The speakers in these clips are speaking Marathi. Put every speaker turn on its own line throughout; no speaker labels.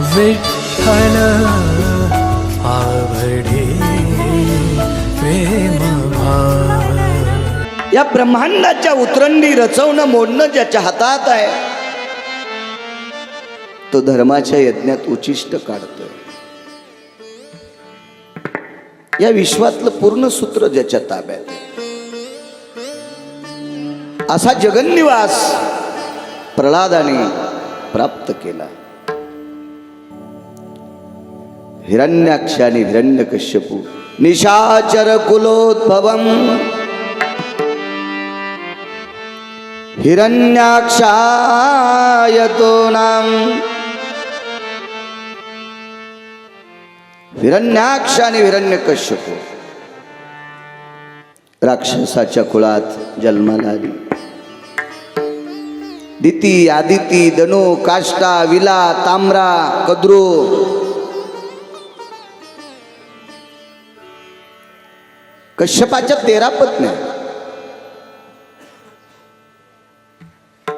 विठ्ठल आवडे प्रेम भाव.
या ब्रह्मांडाच्या उतरंडी रचवणं मोडणं ज्याच्या हातात आहे तो धर्माच्या यज्ञात उचिष्ट काढतोय. या विश्वातलं पूर्ण सूत्र ज्याच्या ताब्यात असा जगन्निवास प्रल्हादाने प्राप्त केला. हिरण्याक्षाने हिरण्यकश्यपू निशाचर कुलोद्भवम हिरण्याक्षायतो नाम हिरण्याक्ष आणि हिरण्यकश्यपू राक्षसाच्या कुळात जन्माला आली दिती आदिती दनो काष्टा विला तांबरा कद्रू कश्यपाच्या तेरा पत्न्या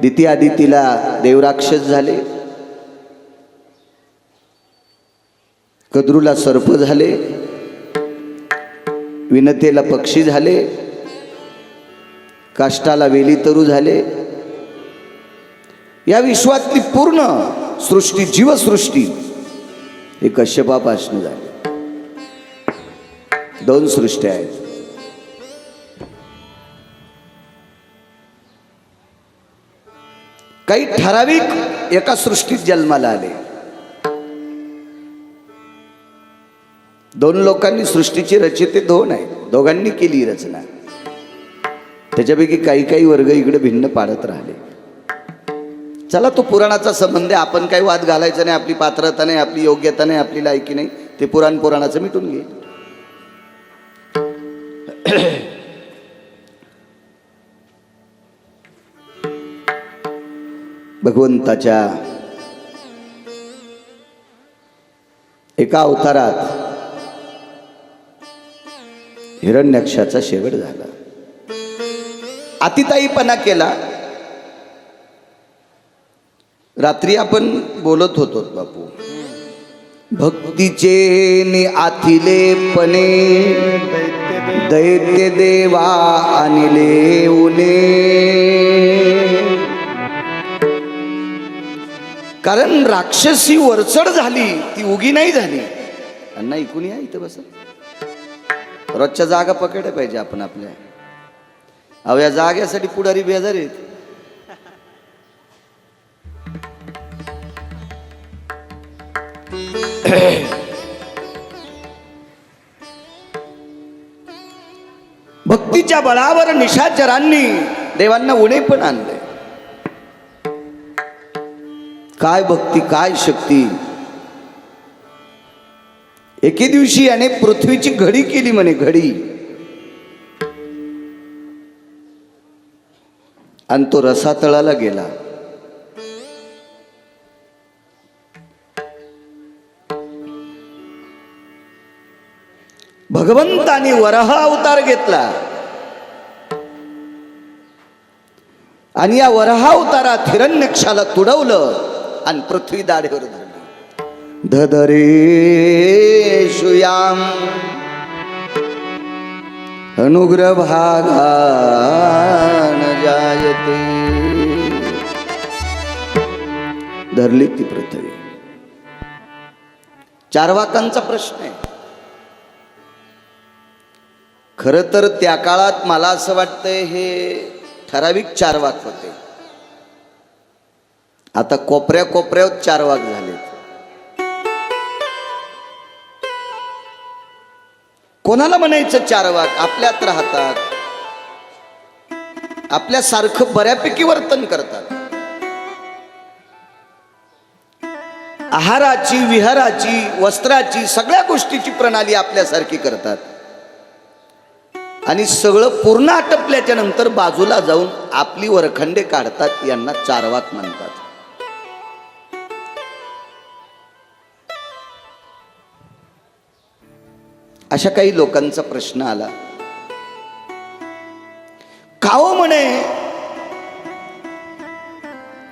दिती आदितीला देवराक्षस झाले. कद्रूला सर्प झाले. विनतेला पक्षी झाले. काष्टाला वेली तरु झाले. या विश्वातली पूर्ण सृष्टी जीवसृष्टी हे कश्यपापासून झाली. दोन सृष्ट्या आहेत. काही ठराविक एका सृष्टीत जन्माला आले. दोन लोकांनी सृष्टीची रचिते दोन आहे दोघांनी केली रचना. त्याच्यापैकी काही काही वर्ग इकडे भिन्न पाडत राहिले. चला तो पुराणाचा संबंध आहे. आपण काही वाद घालायचा नाही आपली पात्रता नाही आपली योग्यता नाही आपली लायकी नाही. ते पुराण पुराणाचं मिटून घेईल भगवंताच्या एका अवतारात हिरण्यक्षाचा शेवट झाला. अतिताईपणा केला. रात्री आपण बोलत होतो बापू. भक्तीचे नि आथिलेपणे दैत्य देवा आणले उने कारण राक्षसी वरचढ झाली ती उगी नाही झाली. अण्णा ऐकून या इथं बस. रोजच्या जागा पकडल्या पाहिजे आपण आपल्या. अहो या जाग्यासाठी पुढारी बेजार आहेत. भक्तीच्या बळावर निशाचरांनी देवांना उणे पण आणले. काय भक्ती काय शक्ती? एके दिवशी याने पृथ्वीची घडी केली म्हणे घडी. आणि तो रसातळाला गेला. भगवंताने वरहा अवतार घेतला. आणि या वरहा अवतारात हिरण्यक्षाला तुडवलं. आणि पृथ्वी दाढेवर धरली. धदरेशुयाम अनुग्रह भागान जायते. धरली ती पृथ्वी. चारवाकांचा प्रश्न आहे. खर तर त्या काळात मला असं वाटतंय हे ठराविक चार वाक होते. आता कोपऱ्या कोपऱ्यावर चार वाघ झालेत. कोणाला म्हणायचं चार वाघ? आपल्यात राहतात. आपल्यासारखं बऱ्यापैकी वर्तन करतात. आहाराची विहाराची वस्त्राची सगळ्या गोष्टीची प्रणाली आपल्यासारखी करतात. आणि सगळं पूर्ण आटपल्याच्या नंतर बाजूला जाऊन आपली वरखंडे काढतात यांना चारवाक म्हणतात. अशा काही लोकांचा प्रश्न आला. काओ म्हणे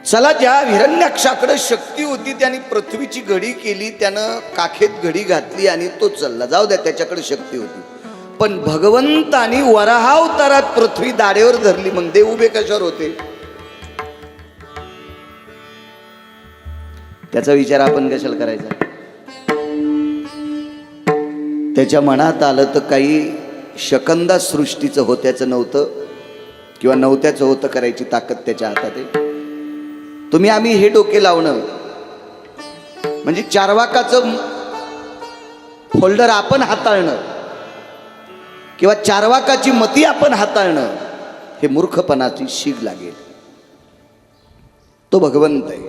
चला ज्या हिरण्याक्षाकडे शक्ती होती त्याने पृथ्वीची घडी केली त्यानं काखेत घडी घातली आणि तो चालला. जाऊ द्या त्याच्याकडे शक्ती होती. पण भगवंतानी वराहावतारात पृथ्वी दाढेवर धरली. मग देव उभे कशावर होते? त्याचा विचार आपण कशाला करायचा? त्याच्या मनात आलं तर काही शकंदा सृष्टीचं होत्याचं नव्हतं किंवा नव्हत्याचं होतं करायची ताकद त्याच्या हातात आहे तुम्ही आम्ही हे डोके लावणं म्हणजे चारवाकाचं फोल्डर आपण हाताळणं किंवा चारवाकाची मती आपण हाताळणं हे मूर्खपणाची शीग लागेल. तो भगवंत आहे.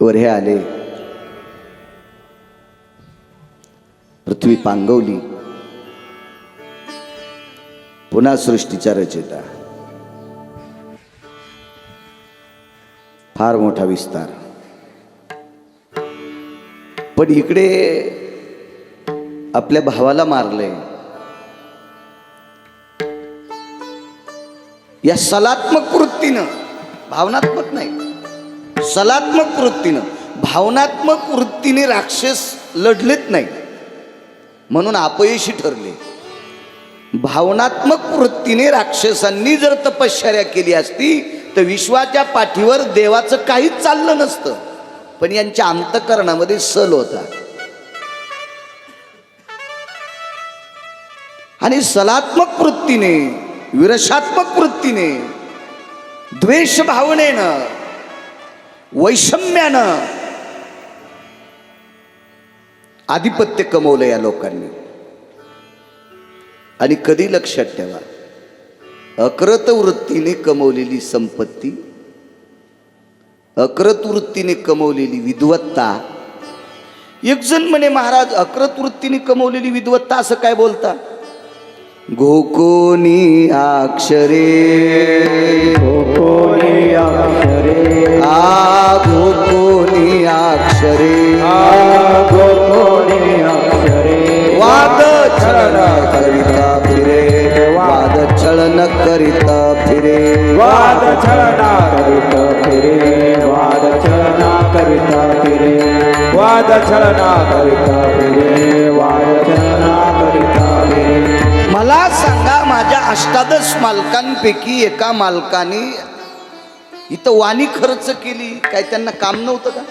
वर हे आले. पृथ्वी पांगवली. पुन्हा सृष्टीचा रचयिता. फार मोठा विस्तार. पण इकडे आपल्या भावाला मारलंय. या सलात्मक वृत्तीनं भावनात्मक नाही सलात्मक वृत्तीनं भावनात्मक वृत्तीने राक्षस लढलेत नाही. म्हणून अपयशी ठरले. भावनात्मक वृत्तीने राक्षसांनी जर तपश्चर्या केली असती तर विश्वाच्या पाठीवर देवाचं काहीच चाललं नसतं. पण यांच्या अंतकरणामध्ये सल होता. आणि सलात्मक वृत्तीने विरशात्मक वृत्तीने द्वेष भावनेनं वैषम्यानं आधिपत्य कमवलं या लोकांनी. आणि कधी लक्षात ठेवा अक्रत वृत्तीने कमवलेली संपत्ती अक्रत वृत्तीने कमवलेली विद्वत्ता एक जण म्हणे महाराज अक्रत वृत्तीने कमवलेली विद्वत्ता असं काय बोलता? गोकोनी अक्षरे मला सांगा माझ्या अष्टादश मालकांपैकी एका मालकाने इथं वाणी खर्च केली. काय त्यांना काम नव्हतं का?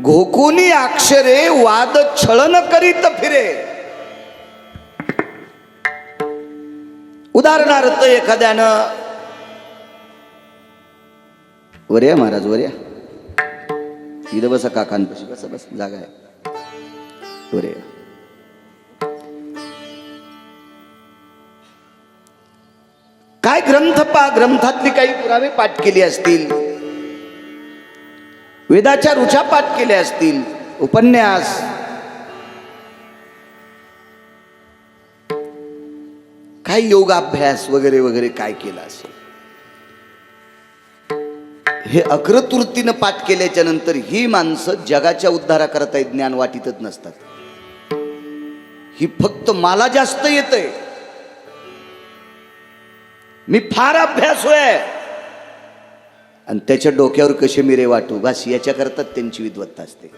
घोकुनी अक्षरे वाद छळन करीत फिरे. उदाहरणार्थ एखाद्यानं वर्या महाराज वर्या इथं बसा काकांपाशी बसा बस जागा आहे. बरे काय ग्रंथ पा ग्रंथातली काही पुरावे पाठ केले असतील? वेदाच्या रुचा पाठ केल्या असतील? उपन्यास. काय योगाभ्यास वगैरे वगैरे काय केला असेल? हे अक्रत पाठ केल्याच्यानंतर ही माणसं जगाच्या उद्धाराकरता ज्ञान वाटितच नसतात. ही फक्त मला जास्त येतंय. मी फार अभ्यास होय आणि त्याच्या डोक्यावर कसे मिरे वाटू? बस याच्याकरता त्यांची विद्वत्ता असते.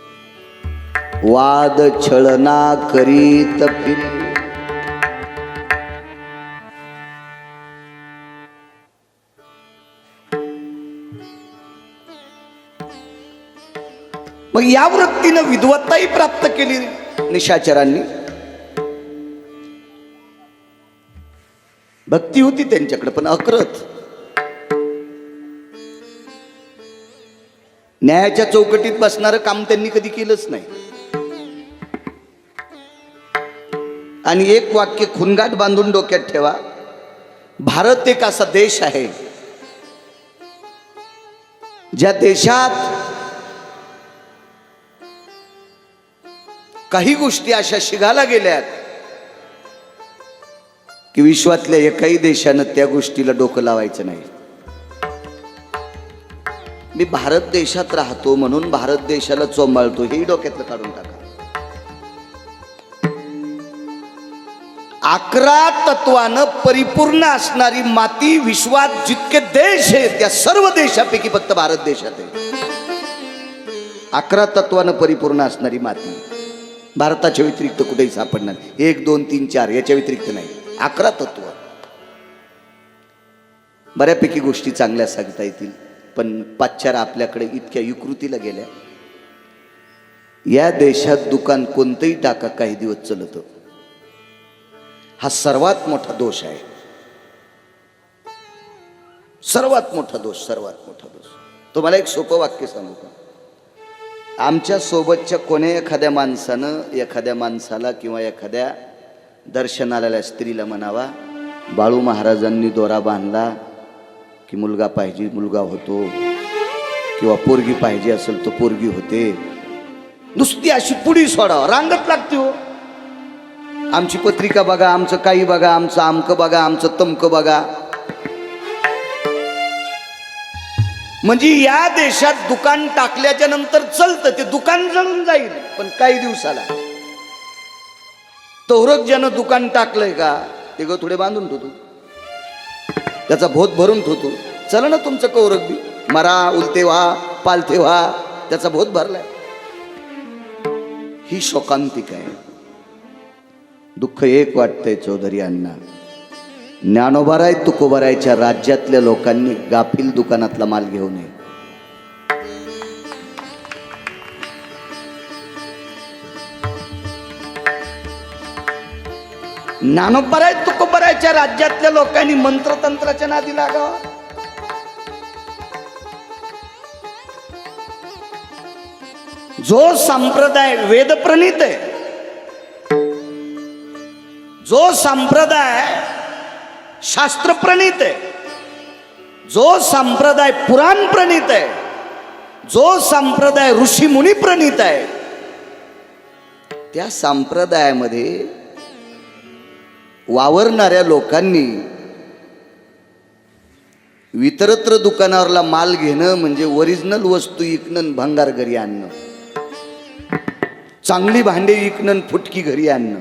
वाद छळना करीत मग या वृत्तीनं विद्वत्ताही प्राप्त केली निशाचरांनी. भक्ती होती त्यांच्याकडे पण अक्रत न्यायाच्या चौकटीत बसणारं काम त्यांनी कधी केलंच नाही. आणि एक वाक्य खुनगाट बांधून डोक्यात ठेवा भारत एक असा देश आहे ज्या देशात काही गोष्टी अशा शिघाला गेल्यात की विश्वातल्या एकाही देशानं त्या गोष्टीला डोकं लावायचं नाही. मी भारत देशात राहतो म्हणून भारत देशाला चोंबाळतो हेही डोक्यातलं काढून टाका. अकरा तत्वानं परिपूर्ण असणारी माती विश्वात जितके देश आहेत त्या सर्व देशापैकी फक्त भारत देशात आहे. अकरा तत्वानं परिपूर्ण असणारी माती. भारताच्या व्यतिरिक्त कुठेही सापडणार नाही. एक दोन तीन चार याच्या व्यतिरिक्त नाही. अकरा तत्व. बऱ्यापैकी गोष्टी चांगल्या सांगता येतील पण पाश्चार आपल्याकडे इतक्या विकृतीला गेल्या. या देशात दुकान कोणतंही टाका काही दिवस चलत. हा सर्वात मोठा दोष आहे. सर्वात मोठा दोष सर्वात मोठा दोष. तुम्हाला एक सोपं वाक्य सांगू का? आमच्या सोबतच्या कोण्या एखाद्या माणसानं एखाद्या माणसाला किंवा एखाद्या दर्शनाला स्त्रीला म्हणावा बाळू महाराजांनी दोरा बांधला की मुलगा पाहिजे मुलगा होतो. किंवा पोरगी पाहिजे असेल तर पोरगी होते. नुसती अशी पुढी सोडावं. रांगत लागते हो. आमची पत्रिका बघा आमचं काही बघा आमचं आमकं बघा आमचं तमकं बघा. म्हणजे या देशात दुकान टाकल्याच्या नंतर चलतं ते दुकान जळून जाईल पण काही दिवसाला. तौरक ज्यानं दुकान टाकलंय का ते ग थोडे बांधून ठेवतो. त्याचा भोत भरून ठेवतो. चला ना तुमचं कौरक बी. मरा उलते व्हा पालथे व्हा त्याचा भोत भरलाय. ही शोकांतिक आहे. दुःख एक वाटतंय चौधरी अण्णा. ज्ञानोबाराय तुकोबारायच्या राज्यातल्या लोकांनी गाफील दुकानातला माल घेऊ नये. ज्ञानोबराय तुकोबरायच्या राज्यातल्या लोकांनी मंत्रतंत्राच्या नादी लागावा. जो संप्रदाय वेदप्रणीत आहे जो संप्रदाय शास्त्र प्रणीत आहे. जो संप्रदाय पुराण प्रणीत आहे जो संप्रदाय ऋषी मुनी प्रणीत आहे त्या संप्रदायामध्ये वावरणाऱ्या लोकांनी वितरत्र दुकानावरला माल घेणं म्हणजे ओरिजिनल वस्तू विकणं भंगार घरी आणणं. चांगली भांडे विकणं फुटकी घरी आणणं.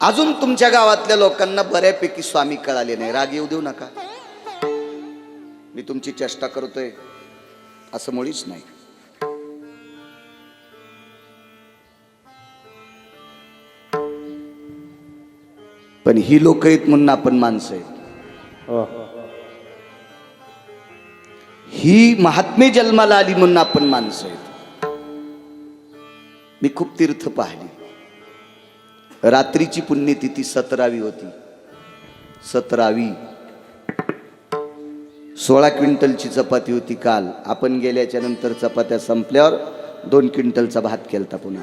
अजून तुमच्या गावातल्या लोकांना बऱ्यापैकी स्वामी कळाले नाही. राग येऊ देऊ नका. मी तुमची चेष्टा करतोय. असं मुळीच नाही. पण ही लोक आहेत म्हणून आपण माणसं आहेत.
हो.
ही महात्मे जन्माला आली म्हणून आपण माणसं आहेत. मी खूप तीर्थ पाहिली. रात्रीची पुण्यतिथी सतरावी होती. सतरावी. सोळा क्विंटलची चपाती होती काल. आपण गेल्याच्यानंतर चपात्या संपल्यावर दोन क्विंटलचा भात केलता पुन्हा.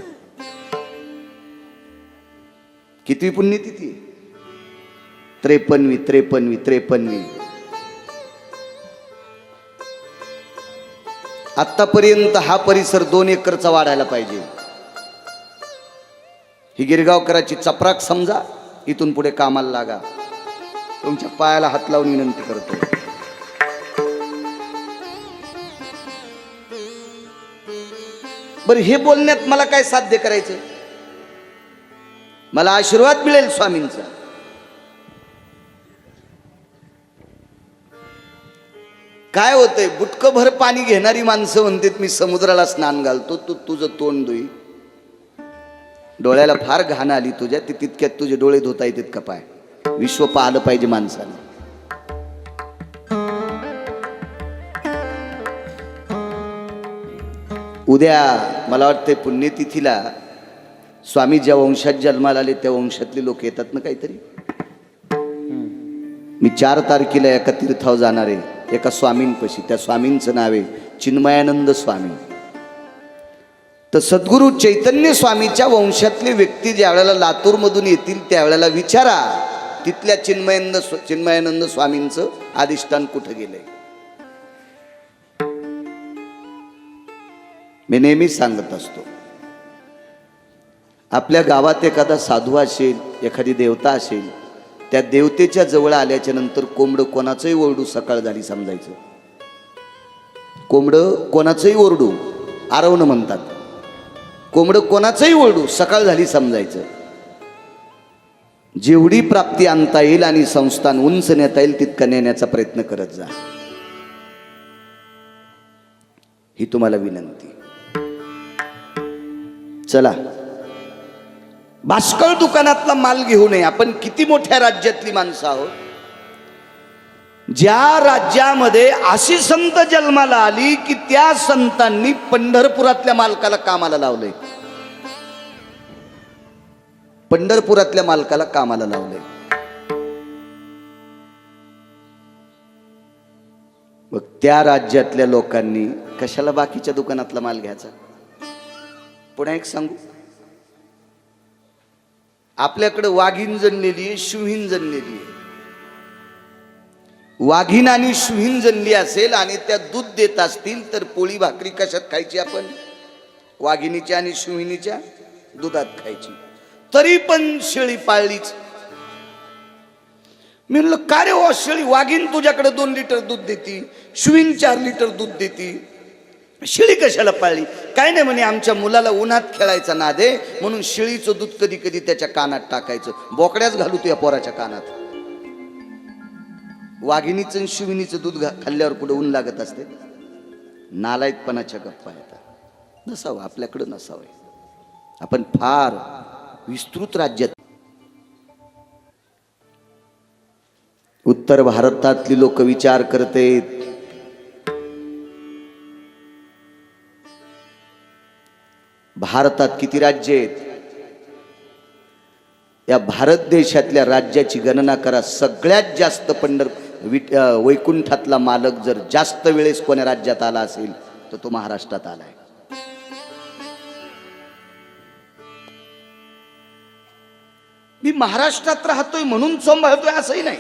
किती पुण्यतिथी? त्रेपन्नवी त्रेपन्नवी त्रेपन्नवी आतापर्यंत हा परिसर दोन एकरचा वाढायला पाहिजे. ही गिरगावकराची चपराक समजा इथून पुढे कामाला लागा. तुमच्या पायाला हात लावून विनंती करतो. बरं हे बोलण्यात मला काय साध्य करायचं मला आशीर्वाद मिळेल स्वामींचा. काय होतंय? बुटकभर पाणी घेणारी माणसं म्हणतात मी समुद्राला स्नान घालतो तू तुझं तोंड धुई. डोळ्याला फार घाण आली तुझ्या ते तितक्यात तुझे डोळे धुता येतात का पाय. विश्व पाहिलं पाहिजे माणसाने उद्या मला वाटते पुण्यतिथीला स्वामी ज्या वंशात जन्माला आले त्या वंशातले लोक येतात ना काहीतरी? मी चार तारखेला एका तीर्थावर जाणार आहे एका स्वामींपशी. त्या स्वामींचं नाव आहे चिन्मयानंद स्वामी. तर सद्गुरू चैतन्य स्वामीच्या वंशातली व्यक्ती ज्या वेळेला लातूरमधून येतील त्यावेळेला विचारा तिथल्या चिन्मयानंद चिन्मयानंद स्वामींचं अधिष्ठान कुठं गेलंय? मी नेहमी सांगत असतो आपल्या गावात एखादा साधू असेल एखादी देवता असेल त्या देवतेच्या जवळ आल्याच्यानंतर कोंबडं कोणाचंही ओरडू सकाळ झाली समजायचं. कोंबडं कोणाचंही ओरडू आरवणं म्हणतात. कोंबडं कोणाचंही ओरडू सकाळ झाली समजायचं. जेवढी प्राप्ती आणता येईल आणि संस्थान उंच नेता येईल तितकं नेण्याचा प्रयत्न करत जा. ही तुम्हाला विनंती. चला. भास्कर दुकानातला माल घेऊ नये. आपण किती मोठ्या राज्यातली माणसं आहोत? ज्या राज्यामध्ये अशी संत जन्माला आली की त्या संतांनी पंढरपुरातल्या मालकाला कामाला लावलंय पंढरपुरातल्या मालकाला कामाला लावलंय मग त्या राज्यातल्या लोकांनी कशाला बाकीच्या दुकानातला माल घ्यायचा? पुन्हा एक सांगू. आपल्याकडे वाघीण जणलेली आहे शुहीन जणलेली आहे वाघीण आणि शुहीन जणली असेल आणि त्या दूध देत असतील तर पोळी भाकरी कशात खायची आपण? वाघिणीच्या आणि शुहिनीच्या दुधात खायची. तरी पण शेळी पाळलीच. मी म्हणलं का रे ओ शेळी? वाघीण तुझ्याकडे दोन लिटर दूध देती शुईन चार लिटर दूध देती. शेळी कशाला पाळली? काय नाही म्हणे आमच्या मुलाला उन्हात खेळायचा ना दे म्हणून शेळीचं दूध कधी कधी त्याच्या कानात टाकायचं. बोकड्याच घालू तुझ्या पोराच्या कानात. वाघिणीचं आणि शिविनीचं दूध घा- खाल्ल्यावर कुठं ऊन लागत असते? नालायकपणाच्या गप्पा येतात. नसावं आपल्याकडं नसावं आपण फार विस्तृत राज्यात उत्तर भारतातली लोक विचार करते भारतात किती राज्य आहेत? या भारत देशातल्या राज्याची गणना करा. सगळ्यात जास्त पंढरपूर विट वैकुंठातला मालक जर जास्त वेळेस कोण्या राज्यात आला असेल तर तो महाराष्ट्रात आलाय. मी महाराष्ट्रात राहतोय म्हणून संभाळतोय असंही नाही.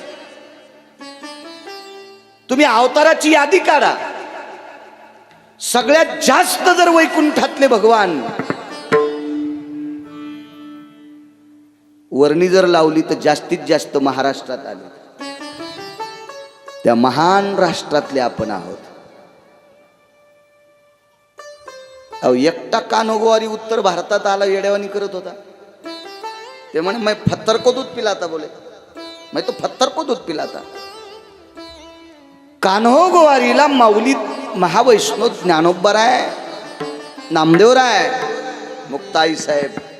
तुम्ही अवताराची यादी काढा. सगळ्यात जास्त जर वैकुंठातले भगवान वर्णी जर लावली तर जास्तीत जास्त महाराष्ट्रात आले. त्या महान राष्ट्रातले आपण आहोत. अहो एकटा कानोगोवारी उत्तर भारतात आला येड्यावानी करत होता. ते म्हणे मैं फत्तर को दूध पिलाता बोले. मैं तो फत्तर को दूध पिलाता. कान्हो गोवारीला माऊलीत महावैष्णव ज्ञानोबराय नामदेवराय मुक्ताई साहेब.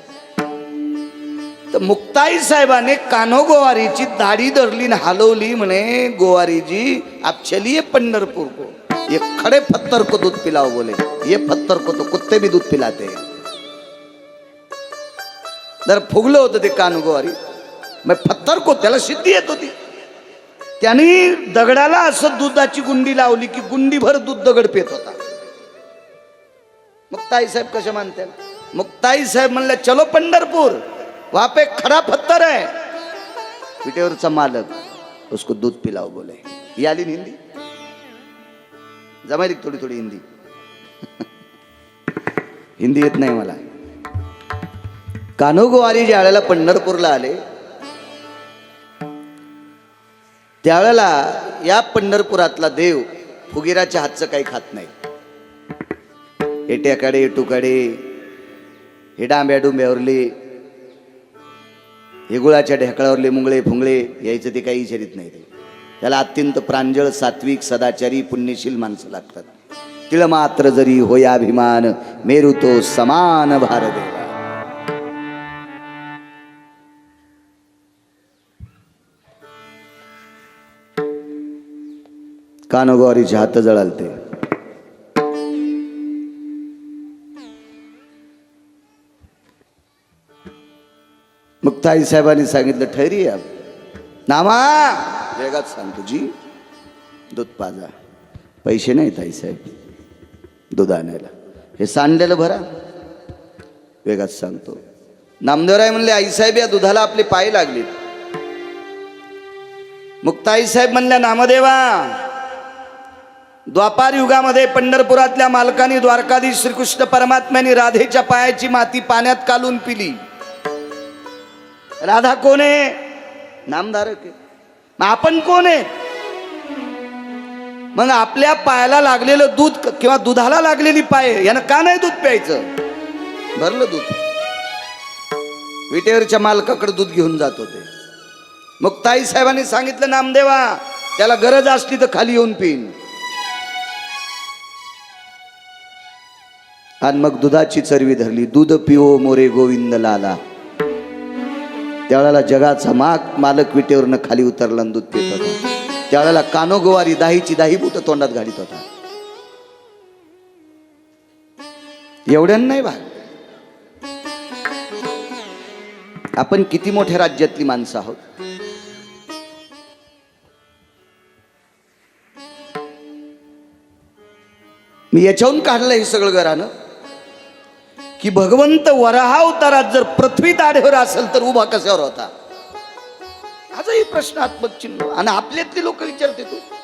तर मुक्ताई साहेबाने कान्हो गोवारीची दाढी धरली न हलवली म्हणे गोवारीजी आप चलिए पंढरपूर को. ये खड़े पत्थर को दूध पिलाओ बोले. ये पत्थर को तो कुत्ते भी दूध पिलाते जर फुगलं होतं ते कान्हो गोवारी मग पत्थर को त्याला सिद्धी येत होती. त्यांनी दगडाला असं दुधाची गुंडी लावली की गुंडीभर दूध दगड पेत होता. मुक्ताई साहेब कसे मानते? मुक्ताई साहेब म्हणले चलो पंढरपूर. वहां पे खरा पत्थर है। पिठेवरचा मालक उसको दूध पिलाओ बोले। ये आली ना हिंदी? जमायली थोडी थोडी हिंदी। हिंदी येत नाही मला कान्होगोवारी ज्या वेळेला पंढरपूरला आले। त्यावेळेला या पंढरपुरातला देव फुगिराच्या हातचं काही खात नाही। एट्याकडे एटूकडे हे डांब्या डुंब्यावरले हे गुळाच्या ढेकळावरले मुंगळे फुंगळे यायचं ते काही विचारित नाही ते. त्याला अत्यंत प्रांजळ सात्विक सदाचारी पुण्यशील माणसं लागतात. तिळ मात्र जरी होयाभिमान मेरू तो समान भारदेवा. कानोगवारीचे हात जळालते. ताई साहेबांनी सांगितलं ठैरी या. नामा. वेगात सांगतो जी. दूध पाजा. पैसे नाही ताई साहेब. दूध आणायला. हे सांडलेलं भरा. वेगात सांगतो. नामदेवराय म्हणले आईसाहेब या दुधाला आपले पाय लागले. मुक्ताई साहेब म्हणल्या नामदेवा द्वापार युगामध्ये पंढरपुरातल्या मालकानी द्वारकाधीश श्रीकृष्ण परमात्म्याने राधेच्या पायाची माती पाण्यात कालून पिली. राधा कोण आहे? नामधारक आहे. मग आपण कोण आहे? मग आपल्या पायाला लागलेलं दूध किंवा दुधाला लागलेली पाय यानं का नाही दूध प्यायचं? भरलं दूध. विटेवरच्या मालकाकडे दूध घेऊन जात होते. मग ताई साहेबांनी सांगितलं नामदेवा त्याला गरज असली तर खाली येऊन पिन आणि मग दुधाची चरवी धरली. दूध पिओ मोरे गोविंद लाला. त्यावेळेला जगाचा माग मालक विटेवरनं खाली उतरला दूध पित होता. त्यावेळेला कानोगोवारी दाहीची दाही बुट तोंडात घालीत होता. एवढ्यानं नाही भाग आपण किती मोठ्या राज्यातली माणसं आहोत? मी याच्याहून काढलं हे सगळं घरानं. की भगवंत वराहा अवतारात जर पृथ्वी दाढेवर असेल तर उभा कशावर होता? हाचा प्रश्नात्मक प्रश्न आत्मचिन्ह आणि आपल्यातले लोक विचारते तू.